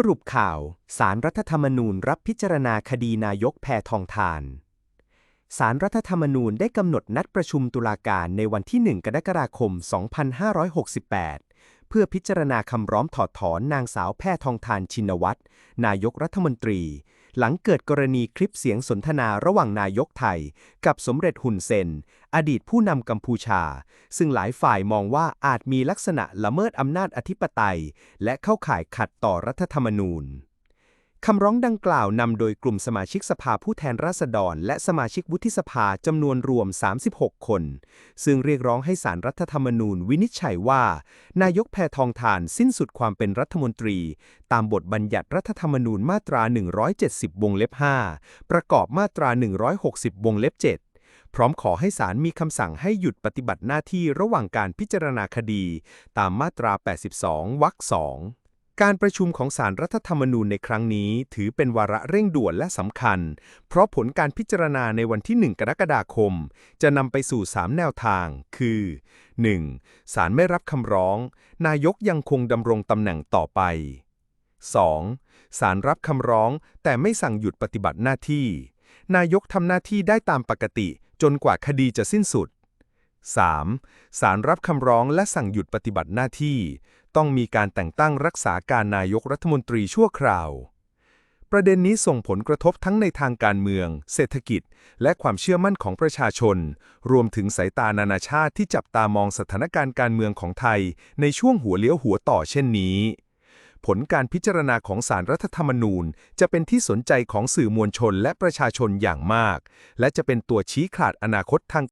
สรุปข่าว สารรัฐธรรมนูญรับพิจารณาคดีนายกแพทองทาน สารรัฐธรรมนูญได้กำหนดนัดประชุมตุลาการในวันที่ 1 กรกฎาคม 2568 เพื่อพิจารณาคำร้องถอดถอนนางสาวแพทองทานชินวัตรนายกรัฐมนตรี หลังเกิดกรณีคลิปเสียงสนทนาระหว่างนายกไทย กับสมเด็จหุ่นเซน อดีตผู้นำกัมพูชา ซึ่งหลายฝ่ายมองว่าอาจมีลักษณะละเมิดอำนาจอธิปไตย และเข้าข่ายขัดต่อรัฐธรรมนูญ คำร้องดังกล่าวนำโดยกลุ่มสมาชิกสภาผู้แทนราษฎร และสมาชิกวุฒิสภาจำนวนรวม 36 คน ซึ่งเรียกร้องให้สารรัฐธรรมนูญวินิจฉัยว่า นายกแพทองทานสิ้นสุดความเป็นรัฐมนตรี ตามบทบัญญัติรัฐธรรมนูญมาตรา 170 วงเล็บ 5 ประกอบมาตรา 160 วงเล็บ 7พร้อมขอให้ศาลมีคำสั่งให้หยุดปฏิบัติหน้าที่ระหว่างการพิจารณาคดี ตามมาตรา 82 วรรค 2 การประชุมของสารรัฐธรรมนูญในครั้งนี้ ถือเป็นวาระเร่งด่วนและสำคัญ เพราะผลการพิจารณาในวันที่ 1 กรกฎาคม จะนำไปสู่ 3 แนวทาง คือ 1. ศาลไม่รับคำร้อง นายกยังคงดำรงตำแหน่งต่อไป 2. ศาลรับคำร้องแต่ไม่สั่งหยุดปฏิบัติหน้าที่ นายกทำหน้าที่ได้ตามปกติ จนกว่าคดีจะสิ้นสุด 3. ศาลรับคำร้องและสั่งหยุดปฏิบัติหน้าที่ ต้องมีการแต่งตั้งรักษาการนายกรัฐมนตรีชั่วคราว ประเด็นนี้ส่งผลกระทบทั้งในทางการเมือง เศรษฐกิจ และความเชื่อมั่นของประชาชน รวมถึงสายตานานาชาติที่จับตามองสถานการณ์การเมืองของไทย ในช่วงหัวเลี้ยวหัวต่อเช่นนี้ผลการพิจารณาของสารรัฐธรรมนูญ จะเป็นที่สนใจของสื่อมวลชนและประชาชนอย่างมาก และจะเป็นตัวชี้ขาดอนาคตทาง